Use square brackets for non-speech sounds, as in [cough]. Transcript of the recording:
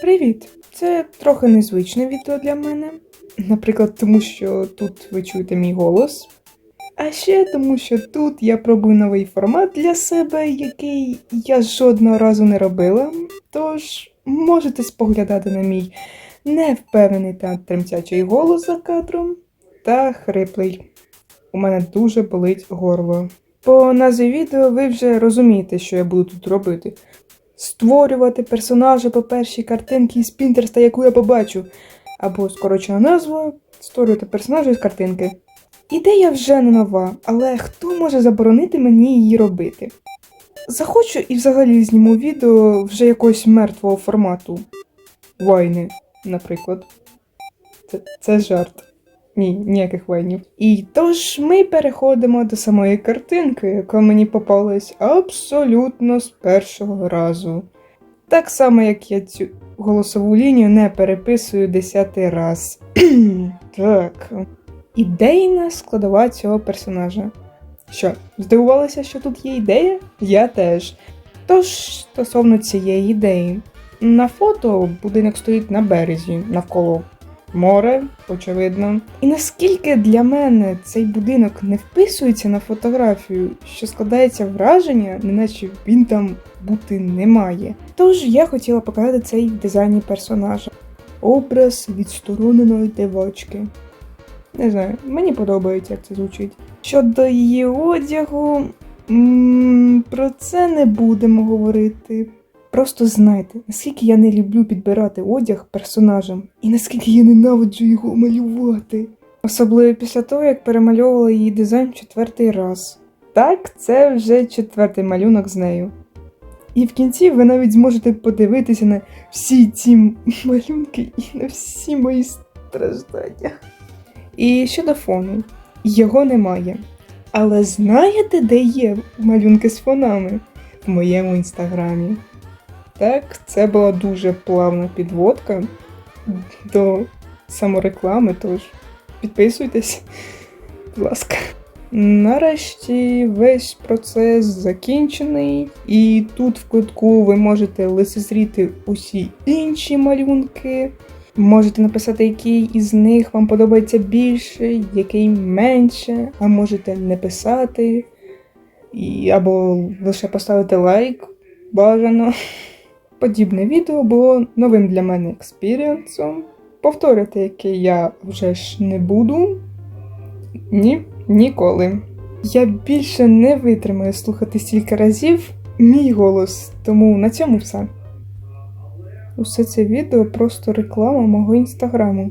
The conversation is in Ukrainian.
Привіт! Це трохи незвичне відео для мене. Наприклад, тому що тут ви чуєте мій голос. А ще тому, що тут я пробую новий формат для себе, який я жодного разу не робила. Тож можете споглядати на мій невпевнений та тремтячий голос за кадром та хриплий. У мене дуже болить горло. По назві відео ви вже розумієте, що я буду тут робити. Створювати персонажа по першій картинці з Пінтерста, яку я побачу. Або скорочена назва створювати персонажа з картинки. Ідея вже не нова, але хто може заборонити мені її робити? Захочу і взагалі зніму відео вже якогось мертвого формату. Вайни, наприклад. Це, це жарт. Ні, ніяких вайнів. І тож ми переходимо до самої картинки, яка мені попалась абсолютно з першого разу. Так само, як я цю голосову лінію не переписую десятий раз. [clears throat] так. Ідейна складова цього персонажа. Що, здивувалися, що тут є ідея? Я теж. Тож, стосовно цієї ідеї, на фото будинок стоїть на березі навколо море, очевидно. І наскільки для мене цей будинок не вписується на фотографію, що складається враження, неначе він там бути не має. Тож я хотіла показати цей в персонажа. Образ відстороненої дивачки. Не знаю, мені подобається, як це звучить. Щодо її одягу, м, про це не будемо говорити. Просто знайте, наскільки я не люблю підбирати одяг персонажам, і наскільки я ненавиджу його малювати. Особливо після того, як перемальовувала її дизайн четвертий раз. Так, це вже четвертий малюнок з нею. І в кінці ви навіть зможете подивитися на всі ці малюнки і на всі мої страждання. І щодо фону, його немає. Але знаєте, де є малюнки з фонами? В моєму інстаграмі. Так, це була дуже плавна підводка до самореклами, тож підписуйтесь, [laughs] будь ласка. Нарешті весь процес закінчений, і тут в кутку ви можете лицезріти усі інші малюнки. Можете написати, який із них вам подобається більше, який менше, а можете не писати, і, або лише поставити лайк бажано. Подібне відео було новим для мене експірієнсом. Повторити, яке я вже ж не буду. Ні, ніколи. Я більше не витримаю слухати стільки разів мій голос, тому на цьому все. Усе це відео просто реклама мого інстаграму.